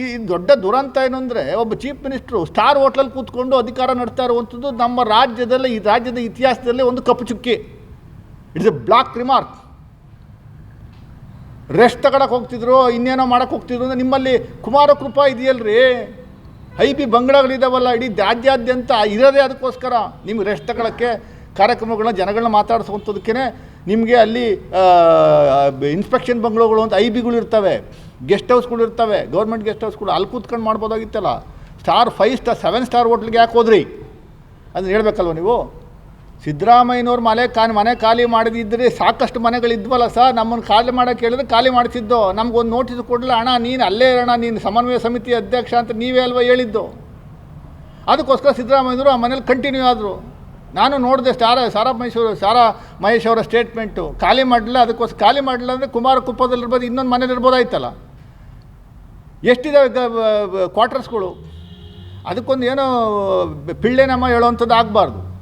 ಈ ದೊಡ್ಡ ದುರಂತ ಏನು ಅಂದರೆ ಒಬ್ಬ ಚೀಫ್ ಮಿನಿಸ್ಟ್ರು ಸ್ಟಾರ್ ಹೋಟ್ಲಲ್ಲಿ ಕೂತ್ಕೊಂಡು ಅಧಿಕಾರ ನಡೆಸ್ತಾ ಇರುವಂಥದ್ದು ನಮ್ಮ ರಾಜ್ಯದಲ್ಲಿ, ಈ ರಾಜ್ಯದ ಇತಿಹಾಸದಲ್ಲೇ ಒಂದು ಕಪ್ಪು ಚುಕ್ಕಿ. It's a black remark rest ತಗೊಳಕ್ಕೆ ಹೋಗ್ತಿದ್ರು, ಇನ್ನೇನೋ ಮಾಡಕ್ಕೆ ಹೋಗ್ತಿದ್ರು ಅಂದ್ರೆ ನಿಮ್ಮಲ್ಲಿ ಕುಮಾರ ಕೃಪಾ ಇದೆಯಲ್ರಿ? ಐ ಪಿ ಬಂಗ್ಲಾಗಳಿದಾವಲ್ಲ ಇಡೀ ರಾಜ್ಯಾದ್ಯಂತ ಇರೋದೇ ಅದಕ್ಕೋಸ್ಕರ ನಿಮ್ಗೆ ರೆಸ್ಟ್ ತಗೊಳಕ್ಕೆ ಕಾರ್ಯಕ್ರಮಗಳನ್ನ ಜನಗಳನ್ನ ಮಾತಾಡಿಸುವಂಥದಕ್ಕೆ ನಿಮಗೆ ಅಲ್ಲಿ ಇನ್ಸ್ಪೆಕ್ಷನ್ ಬಂಗ್ಲೋಗಳು ಅಂತ ಐ ಬಿಗಳು ಇರ್ತವೆ ಗೆಸ್ಟ್ ಹೌಸ್ಗಳು ಇರ್ತವೆ ಗೌರ್ಮೆಂಟ್ ಗೆಸ್ಟ್ ಹೌಸ್ಗಳು ಅಲ್ಲಿ ಕೂತ್ಕೊಂಡು ಮಾಡ್ಬೋದಾಗಿತ್ತಲ್ಲ? Star five star seven star ಹೋಟ್ಲಿಗೆ ಯಾಕೆ ಹೋದ್ರಿ? ಅದನ್ನ ಹೇಳ್ಬೇಕಲ್ವ ನೀವು? ಸಿದ್ದರಾಮಯ್ಯನವ್ರು ಮನೆ ಖಾಲಿ ಮನೆ ಖಾಲಿ ಮಾಡಿದಿದ್ರೆ ಸಾಕಷ್ಟು ಮನೆಗಳಿದ್ವಲ್ಲ ಸರ್? ನಮ್ಮನ್ನು ಖಾಲಿ ಮಾಡೋಕ್ಕೆ ಹೇಳಿದ್ರೆ ಖಾಲಿ ಮಾಡಿಸಿದ್ದು. ನಮಗೊಂದು ನೋಟಿಸ್ ಕೊಡಲ್ಲ ಅಣ್ಣ, ನೀನು ಅಲ್ಲೇ ಇರೋಣ ನೀನು ಸಮನ್ವಯ ಸಮಿತಿ ಅಧ್ಯಕ್ಷ ಅಂತ ನೀವೇ ಅಲ್ವಾ ಹೇಳಿದ್ದು? ಅದಕ್ಕೋಸ್ಕರ ಸಿದ್ದರಾಮಯ್ಯನವರು ಆ ಮನೇಲಿ ಕಂಟಿನ್ಯೂ ಆದರು. ನಾನು ನೋಡಿದೆ ಸ್ಟಾರ ಸಾರಾ ಮಹೇಶ್ವರ ಸಾರಾ ಮಹೇಶ್ ಅವರ ಸ್ಟೇಟ್ಮೆಂಟು ಖಾಲಿ ಮಾಡಲಿಲ್ಲ, ಅದಕ್ಕೋಸ್ಕರ ಖಾಲಿ ಮಾಡಲಿಲ್ಲ ಅಂದರೆ ಕುಮಾರ ಕುಪ್ಪದಲ್ಲಿರ್ಬೋದು ಇನ್ನೊಂದು ಮನೇಲಿ ಇರ್ಬೋದಾಯ್ತಲ್ಲ ಎಷ್ಟಿದೆ ಕ್ವಾರ್ಟರ್ಸ್ಗಳು ಅದಕ್ಕೊಂದು ಏನೋ ಪಿಳ್ಳೆನಮ್ಮ ಹೇಳೋವಂಥದ್ದು ಆಗಬಾರ್ದು.